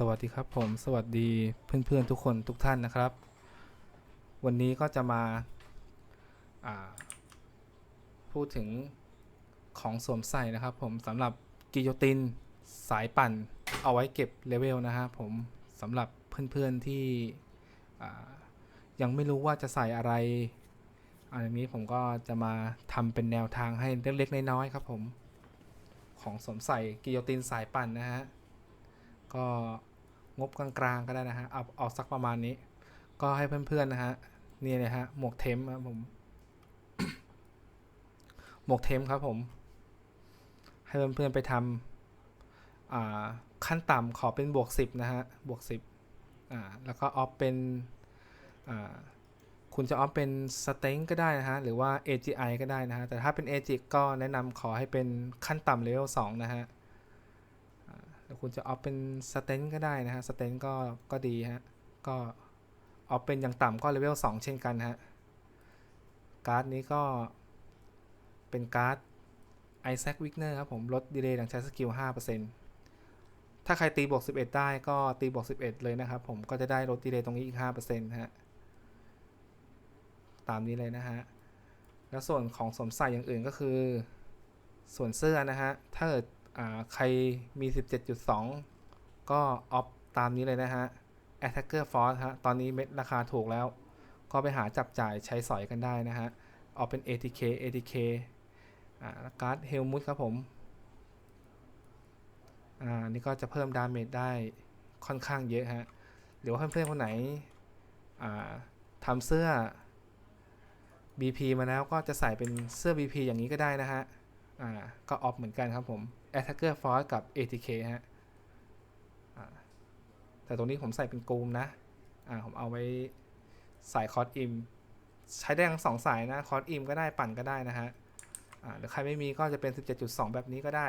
สวัสดีครับผมสวัสดีเพื่อนๆทุกคนทุกท่านนะครับ วันนี้ก็จะมาาพูดถึงของสวมใส่นะครับ ผมสำหรับกิโยตินสายปั่นเอาไว้เก็บเลเวลนะฮะผมสำหรับเพื่อนๆที่อ่ยังไม่รู้ว่าจะใส่อะไรอันนี้ผมก็จะมาทำเป็นแนวทางให้เล็กๆน้อยๆครับผมของสวมใส่กิโยตินสายปั่นนะฮะก็ งบกลางๆก็ได้นะฮะ เอาเอาสักประมาณนี้ ก็ให้เพื่อนๆนะฮะ นี่เลยฮะ หมวกเทมครับผม หมวกเทมครับผม ให้เพื่อนๆไปทำขั้นต่ำขอเป็นบวกสิบนะฮะ บวกสิบอ่าแล้วก็ออฟเป็นอ่าคุณจะออฟเป็นสเต็งก็ได้นะฮะ หรือว่า AGI ก็ได้นะฮะ แต่ถ้าเป็น AG ก็แนะนำขอให้เป็นขั้นต่ำเลเวล2นะฮะ คุณจะออฟเป็นสเตนก็ได้นะฮะสเตนก็ก็ดีฮะก็ออฟเป็นอย่างต่ำก็เลเวล2เช่นกันฮะการ์ดนี้ก็เป็นการ์ด Isaac Wigner ครับผมลดดีเลย์หลังใช้สกิล5%ถ้าใครตีบวก 11 ได้ก็ตีบวก 11 เลยนะครับผมก็จะได้ลดดีเลย์ตรงนี้อีก 5%ฮะตามนี้เลยนะฮะ แล้วส่วนของสวมใส่อย่างอื่นก็คือ ส่วนเสื้อนะฮะ ถ้าเกิด ใครมี 17.2 ก็ออฟตามนี้เลยนะฮะ Attacker Force ฮะ ตอนนี้เม็ดราคาถูกแล้ว ก็ไปหาจับจ่ายใช้สอยกันได้นะฮะเอาเป็น ATK ATK อ่าการ์ดเฮลมุตครับผม อ่า นี่ก็จะเพิ่มดาเมจได้ค่อนข้างเยอะฮะ หรือว่าเพื่อนๆคนไหน อ่าทำเสื้อ BP มาแล้วก็จะใส่เป็นเสื้อ BP อย่างนี้ก็ได้นะฮะ อ่า ก็ออฟเหมือนกันครับผม Attacker Force กับ ATK ฮะแต่ตรงนี้ผมใส่เป็นกูมนะ อ่า ผมเอาไว้สายคอร์สอิม ใช้ได้ทั้งสองสายนะ คอร์สอิมก็ได้ปั่นก็ได้นะฮะ อ่า หรือใครไม่มีก็จะเป็น 17.2 แบบนี้ก็ได้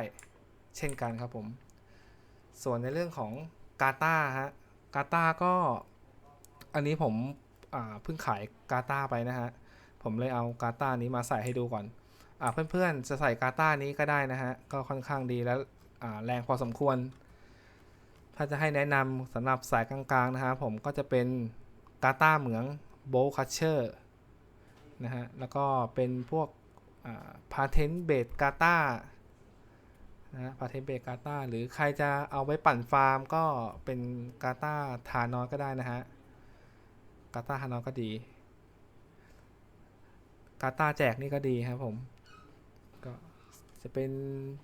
เช่นกันครับผม ส่วนในเรื่องของกาตาฮะ กาตาก็ อันนี้ผม อ่า เพิ่งขายกาตาไปนะฮะ ผมเลยเอากาตานี้มาใส่ให้ดูก่อน เพื่อนๆ จะใส่กาต้านี้ก็ได้นะฮะ ก็ค่อนข้างดีแล้วอ่าแรงพอสมควร ถ้าจะให้แนะนำสำหรับสายกลางๆนะฮะผมก็จะเป็นกาต้าเหมืองโบคัชเชอร์นะฮะ แล้วก็เป็นพวกพาเทนเบดกาต้านะพาเทนเบดกาต้าหรือใครจะเอาไว้ปั่นฟาร์มก็เป็นกาต้าทานอสก็ได้นะฮะกาต้าทานอสก็ดีกาต้าแจกนี่ก็ดีครับผม จะเป็น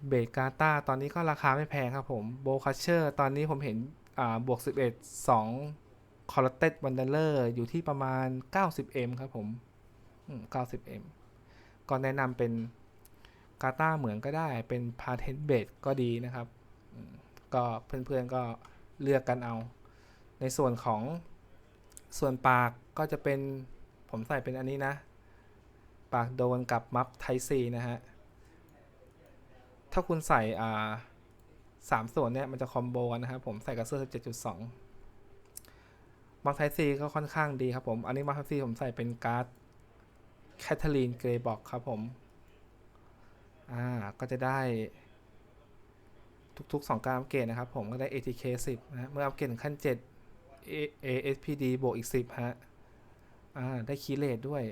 เบสกาตาตอนนี้ก็ราคาไม่แพงครับผมโบคัชเชอร์ตอนนี้ผมเห็นอ่าบวก 11 2คอร์เต d วันเดอร์อยู่ที่ประมาณ 90M ครับผม 90M ก็แนะนำเป็นกาตาเหมือนก็ได้เป็นพาเทนเบสก็ดีนะครับ ก็เพื่อนๆก็เลือกกันเอา ในส่วนของส่วนปากก็จะเป็นผมใส่เป็นอันนี้นะ ปากโดนกับมัฟไทซีนะฮะ ถ้าคุณใส่อ่าสามส่วนเนี่ยมันจะคอมโบกันนะครับผมใส่กับเสื้อ17.2มัฟไทซีก็ค่อนข้างดีครับผม อันนี้มัฟไทซีผมใส่เป็นการ์ดแคทเธอรีนเกรย์บอกครับผม อ่า ก็จะได้ ทุกๆ 2 การอัปเกรดนะครับผมก็ได้ ATK 10 นะ เมื่ออัปเกรดขั้น 7 ASPD บวกอีก 10 ฮะ อ่า ได้คีเลทด้วย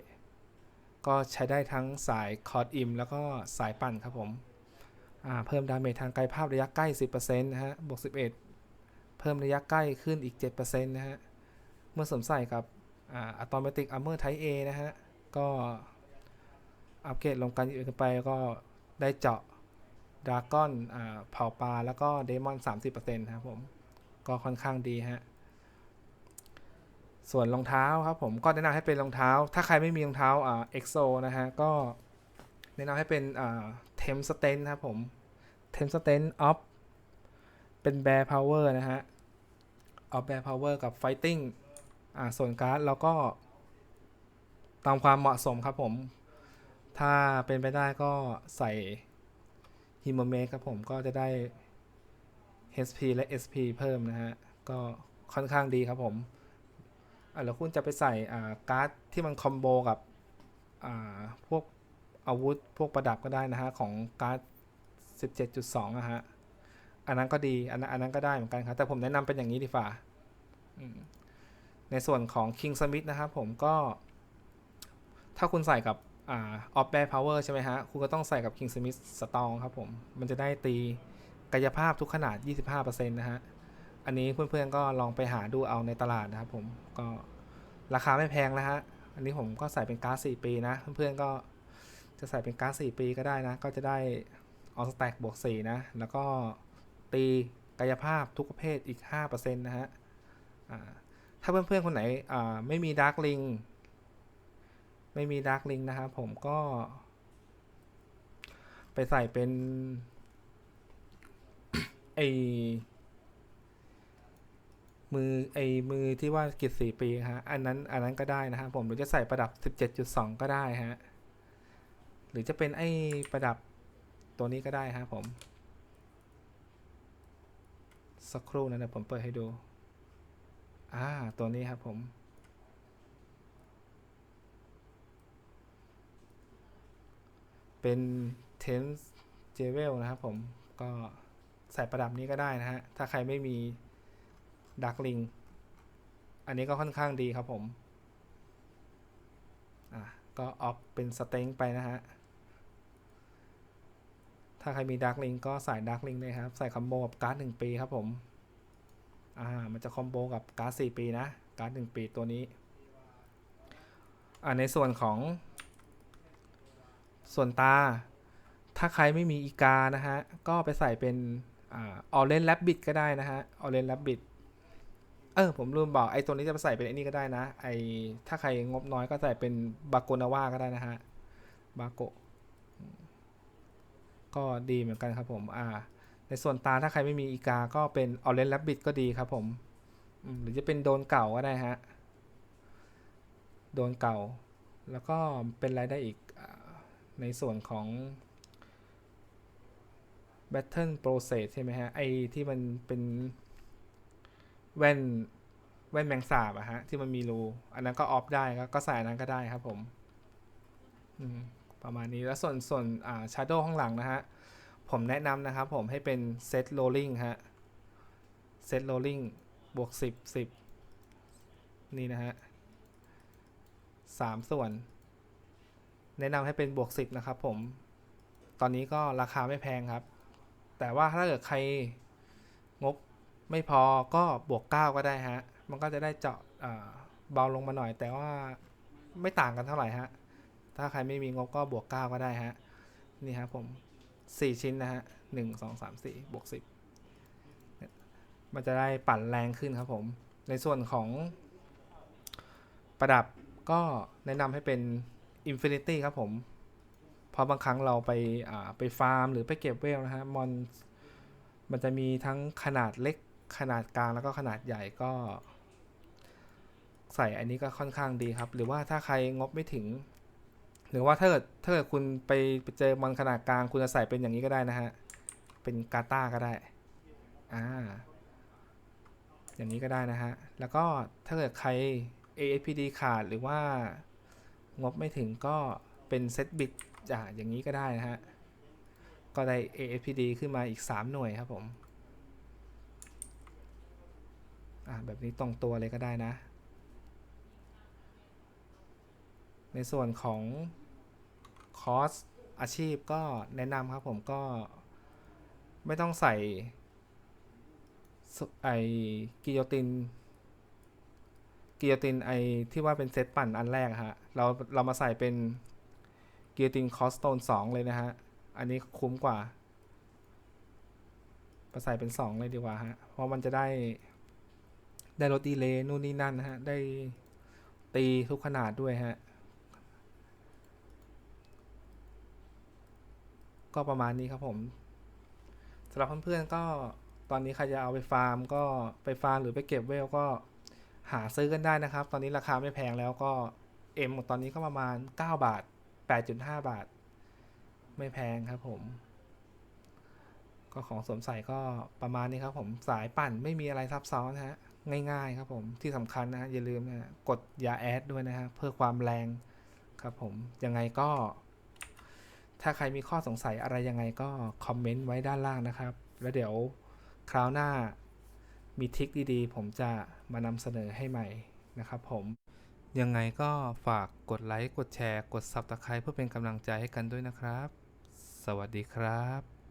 ก็ใช้ได้ทั้งสายคอร์ดอิม แล้วก็สายปั่นครับผม เพิ่มดาเมจทางกายภาพระยะใกล้ 10%นะฮะ บวก 11 เพิ่มระยะใกล้ขึ้นอีก 7%นะฮะ เมื่อสวมใส่กับอ่าอะตอมเมติกอัมเมอร์ไท A นะฮะ ก็อัปเกรดลงกันอื่นไปก็ได้เจาะดราก้อนเผาปลา แล้วก็เดมอน 30%ครับผม ก็ค่อนข้างดีฮะ ส่วนรองเท้าครับผม ก็แนะนำให้เป็นรองเท้า ถ้าใครไม่มีรองเท้าเอ็กโซนะฮะ ก็แนะนำให้เป็น เทมสเตนครับผมเทมสเตนออฟเป็นแบร์พาวเวอร์นะฮะออฟแบร์พาวเวอร์กับไฟติ้งอ่าส่วนการ์ดเราก็ ตามความเหมาะสมครับผม ถ้าเป็นไปได้ก็ใส่ฮิโมเมครับผมก็จะได้ HP และ SP เพิ่มนะฮะ ก็ค่อนข้างดีครับผมอะแล้วคุณจะไปใส่อ่าการ์ดที่มันคอมโบกับอ่าพวก อาวุธพวกประดับก็ได้นะฮะของการ์ด17.2นะฮะ อันนั้นก็ดีอันนั้นอันนั้นก็ได้เหมือนกันครับ แต่ผมแนะนำเป็นอย่างนี้ดีฝ่าในส่วนของ King Smith นะครับผมก็ ถ้าคุณใส่กับอ่า Off Bear Power ใช่ไหมฮะ คุณก็ต้องใส่กับ King Smith Strong ครับผม มันจะได้ตีกายภาพทุกขนาด 25%นะฮะ อันนี้เพื่อนๆก็ลองไปหาดูเอาในตลาดนะครับผมก็ราคาไม่แพงนะฮะ อันนี้ผมก็ใส่เป็นการ์ด4ปีนะ เพื่อนๆก็ จะใส่เป็นการ์ด4ปีก็ได้นะ ก็จะได้ออสแต็กบวก4นะ แล้วก็ตีกายภาพทุกประเภทอีก 5%นะฮะอ่าถ้าเพื่อนๆ คนไหนไม่มีดาร์กลิงไม่มีดาร์กลิงนะครับผมก็ ไปใส่เป็นไอมือไอมือที่ว่ากิจสี่ปีฮะ อันนั้นอันนั้นก็ได้นะครับผมหรือจะใส่ประดับ 17.2 ก็ได้ฮะ หรือจะเป็นไอประดับตัวนี้ก็ได้ฮะผม สักครู่นะเดี๋ยวผมเปิดให้ดู อ่า ตัวนี้ครับผม เป็น tense jewel นะครับผม ก็ใส่ประดับนี้ก็ได้นะฮะ ถ้าใครไม่มีดักลิง อันนี้ก็ค่อนข้างดีครับผม อะ ก็ออฟเป็นสเต็งไปนะฮะ ถ้าใครมีดักลิงก็ใส่ดักลิงเลยครับ ใส่คอมโบกับการ์ดหนึ่งปีครับผม อ่า มันจะคอมโบกับการ์ดสี่ปีนะ การ์ดหนึ่งปีตัวนี้ อ่า ในส่วนของ ส่วนตา ถ้าใครไม่มีอีกานะฮะ ก็ไปใส่เป็น อ่าออเรนแลบบิดก็ได้นะฮะออเรนแลบบิดเออผมลืมบอกไอ้ตัวนี้จะไปใส่เป็นไอ้นี่ก็ได้นะ ไอ้ถ้าใครงบน้อยก็ใส่เป็นบาโกนาว่าก็ได้นะฮะบาโก ก็ดีเหมือนกันครับผมอ่าในส่วนตาถ้าใครไม่มีอีกา ก็เป็นออเรนแลบบิดก็ดีครับผมหรือจะเป็นโดนเก่าก็ได้ฮะ โดนเก่า แล้วก็เป็นอะไรได้อีกในส่วนของ Battle Process ใช่ไหมฮะ ไอที่มันเป็นแว่นแว่นแมงสาบอะฮะ ที่มันมีรู อันนั้นก็ออฟได้ก็ก็ใส่อันนั้นก็ได้ครับผม อืม ประมาณนี้แล้วส่วนส่วนอ่า Shadow ข้างหลังนะฮะ ผมแนะนำนะครับผมให้เป็น Set Rolling ฮะ Set Rolling บวก 10 10 นี่นะฮะสามส่วน แนะนำให้เป็นบวก 10 นะครับผม ตอนนี้ก็ราคาไม่แพงครับ แต่ว่าถ้าเกิดใครงบไม่พอก็บวก 9 ก็ได้ฮะ มันก็จะได้เจาะเบาลงมาหน่อย แต่ว่าไม่ต่างกันเท่าไหร่ฮะ ถ้าใครไม่มีงบก็บวก 9 ก็ได้ฮะ นี่ครับผม 4 ชิ้นนะฮะ 1 2 3 4 บวก 10 มันจะได้ปั่นแรงขึ้นครับผม ในส่วนของประดับก็แนะนำให้เป็น Infinity ครับผมเพราะบางครั้งเราไปไปฟาร์มหรือไปเก็บเวลนะฮะมอนมันจะมีทั้งขนาดเล็กขนาดกลางแล้วก็ขนาดใหญ่ก็ ใส่อันนี้ก็ค่อนข้างดีครับ หรือว่าถ้าใครงบไม่ถึง หรือว่าถ้าเกิดถ้าเกิดคุณไปไปเจอมอนขนาดกลางคุณจะใส่เป็นอย่างนี้ก็ได้นะฮะ เป็นกาตาก็ได้ อ่า อย่างนี้ก็ได้นะฮะ แล้วก็ถ้าเกิดใคร ASPD ขาดหรือว่างบไม่ถึงก็เป็นเซตบิตอ่าอย่างนี้ก็ได้นะฮะ ก็ได้ ASPD ขึ้นมาอีก 3 หน่วยครับผม อ่าแบบนี้ตรงตัวเลยก็ได้นะในส่วนของ คอร์สอาชีพก็แนะนำครับผมก็ไม่ต้องใส่ไอกิโยตินกิโยตินไอที่ว่าเป็นเซตปั่นอันแรกฮะเราเรามาใส่เป็นกิโยตินคอสโตนสองเลยนะฮะ อันนี้คุ้มกว่ามาใส่เป็นสองเลยดีกว่าฮะ เพราะมันจะได้ได้ลดดีเลย์นู่นนี่นั่นนะฮะ ได้ตีทุกขนาดด้วยฮะ ก็ประมาณนี้ครับผมสำหรับเพื่อนๆก็ตอนนี้ใครจะเอาไปฟาร์มก็ไปฟาร์มหรือไปเก็บเวลก็หาซื้อกันได้นะครับ ตอนนี้ราคาไม่แพงแล้วก็เอ็มตอนนี้ก็ประมาณ 9 บาท 8.5 บาท ไม่แพงครับผม ก็ของสวมใส่ก็ประมาณนี้ครับผมสายปั่นไม่มีอะไรซับซ้อนนะฮะง่ายๆครับผมที่สำคัญนะฮะอย่าลืมนะฮะกดยาแอดด้วยนะฮะเพื่อความแรงครับผมยังไงก็ ถ้าใครมีข้อสงสัยอะไรยังไงก็คอมเมนต์ไว้ด้านล่างนะครับ แล้วเดี๋ยวคราวหน้ามีทริคดีๆ ผมจะมานำเสนอให้ใหม่นะครับผมยังไงก็ฝากกดไลค์ กดแชร์ กด Subscribe เพื่อเป็นกำลังใจให้กันด้วยนะครับ สวัสดีครับ